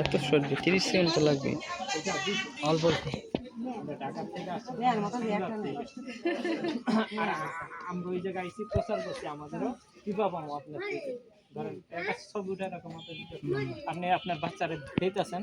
এত সর্দি তিরিশ সেকেন্ড তো লাগবে। অল্প আমরা ওই জায়গায় প্রচার করছি আপনি আপনার বাচ্চারা দিতেছেন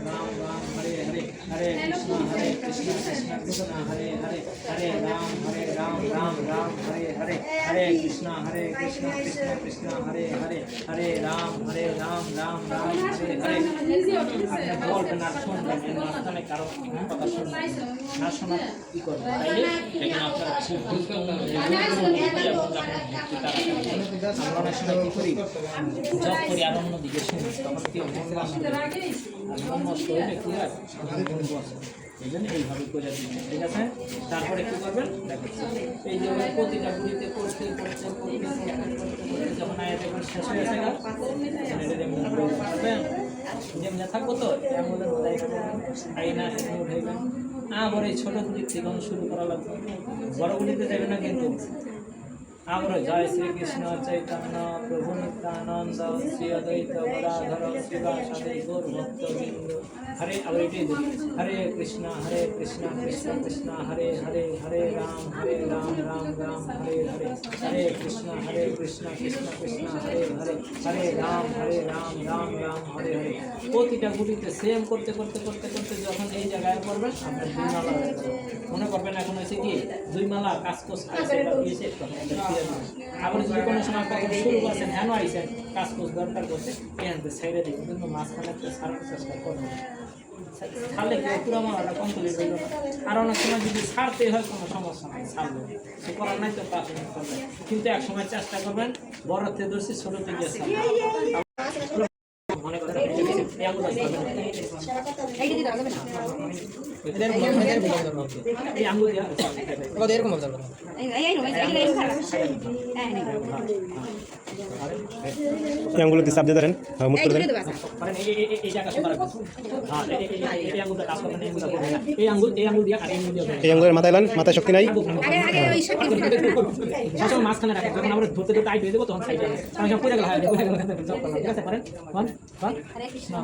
हरे कृष्णा कृष्णा कृष्णा हरे हरे हरे राम हरे राम राम राम हरे हरे हरे कृष्णा हरे कृष्णा कृष्णा कृष्णा हरे हरे हरे राम हरे राम राम राम हरे हरे আপনি বলবেন আর শুনবেন এই মাঝখানে কারো কথা শুনবেন না শোনা কি করবেন তাইলে এখানে আপনারা খুব ভুল করবেন আমরা অনেক সময় কি করি জব করি আর অন্যদিকে শুনি তখন কি মন নষ্ট হয়। আর মন নষ্ট হইলে কি হয় সাধারণ কোনো বসে এই এইভাবে করে ঠিক আছে? তারপরে কী করবেন? এই যে প্রতিটা গুলিতে করতে করতে যখন শেষ হয়ে গেছে যেমন থাকব তো, এমন উঠে না আবার এই ছোটো গুলির থেকে শুরু করা লাগবে। বড়গুলিতে দেবে না কিন্তু আমরা জয় শ্রীকৃষ্ণ চৈতন্য, প্রভু নিত্যানন্দ, শ্রী অদ্বৈত গদাধর শিবাসাদি গৌর হরে আবার হরে কৃষ্ণ হরে কৃষ্ণ কৃষ্ণ কৃষ্ণ, হরে হরে হরে রাম হরে রাম রাম রাম, হরে হরে। হরে কৃষ্ণ হরে কৃষ্ণ কৃষ্ণ কৃষ্ণ, হরে হরে হরে রাম হরে রাম রাম রাম, হরে হরে। প্রতিটা গুলিতে সেম করতে করতে করতে করতে যখন এই জায়গায় পড়বেন আপনার দুই মালা। মনে করবেন এখন হচ্ছে কি, দুই মালা কাজ কোস আবার যদি কোনো সময় কখন শুরু করছেন হ্যাঁ আইসেন কাজ কোস দরকার করছে, এখান থেকে ছেড়ে দিবেন কিন্তু মাঝখানে একটা সারার চেষ্টা করবেন ছাড়লে কেউ পুরো মালাটা কমপ্লিট হইল আর অনেক সময় যদি ছাড়তে হয়, কোনো সমস্যা নাই ছাড়বে সে করার নাই তো পাশে করবে। কিন্তু এক সময় চেষ্টা করবেন, বড় থেকে ধরছি, ছোট থেকে মনে করেন ধরেন হ্যাঁ, হ্যাঁ মাথায় লান মাথায় শক্তি নাই মাঝখানে রাখেন যখন আমরা ধরতে ধরতে টাইট হয়ে তখন হ্যাঁ ঠিক আছে কৃষ্ণ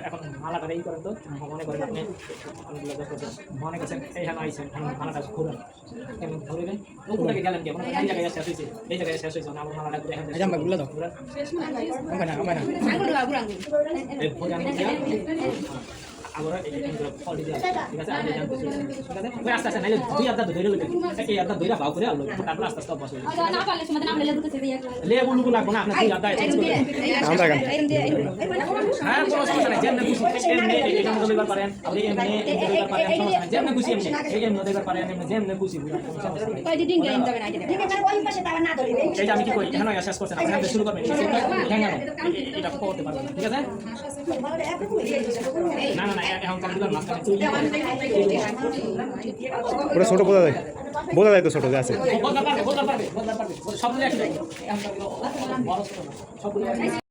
এখন মালা করে এই করেন তো মনে করেন আপনি। মনে করছেন এই হ্যাঁ আইসেন এখন মালাটা ঘুরেন কেমন ঘুরবেন উপরে গেলেন কি এই জায়গায় শেষ হয়েছে এই জায়গায় শেষ হয়েছে আমার মালাটা ঘুরে থেকে আচ্ছা, গুলো দাও। ঘুরেন। না না এই ঘুরে আনবেন দিয়া। আবার এই এই করে ফল দিয়ে ঠিক আছে আমি জানতে ঠিক আছে ওই আস্তে আস্তে নাইলে দুই আধা ধরে লইতে এই আধা ধরে ভাও করে আলো তারপর আস্তে আস্তে অভ্যাস হয়ে যাবে না পারলে সময় নাম লেবু তো দিয়ে লেবু লুবু লাগবো না আপনার দুই আধা চেঞ্জ করে আমরা গান হ্যাঁ কোনো সমস্যা নাই যেমনি খুশি এমনি এটা মতো লইবার পারেন আপনি এমনি এমনি লইবার পারেন সমস্যা নাই যেমনি খুশি এমনি এই এমনি লইবার পারেন এমনি যেমনি খুশি বুঝা কোনো সমস্যা নাই কয় দিন গেম তবে নাই এই যে আমি কি করি এখানে শেষ করছেন আপনি শুরু করবেন হ্যাঁ এটা করতে পারবেন ঠিক আছে না না না ওটা ছোট বোঝা যায়। বোঝা যায় তো ছোটো আছে।